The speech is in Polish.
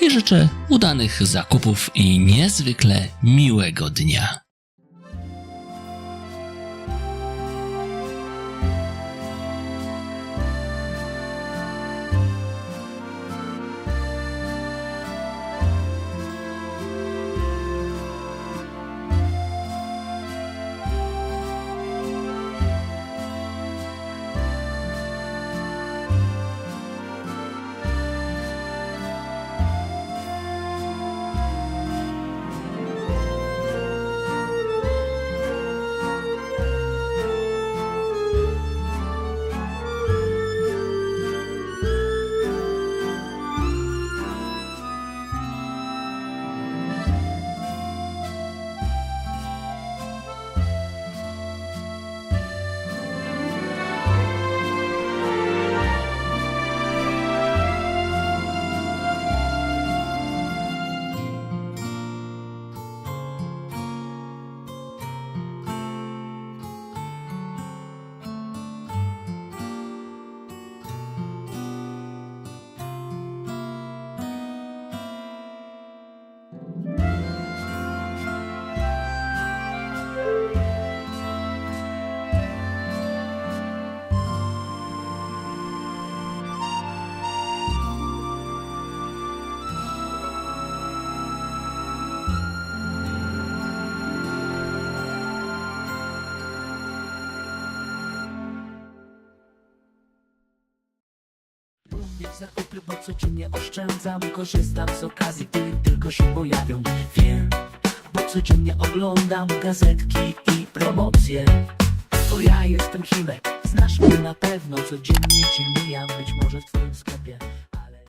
i życzę udanych zakupów i niezwykle miłego dnia. Również zakupy, bo codziennie oszczędzam. Korzystam z okazji, gdy tylko się pojawią. Wiem, bo codziennie oglądam gazetki i promocje. To ja jestem Himek, znasz mnie na pewno. Codziennie cię mijam, być może w twoim sklepie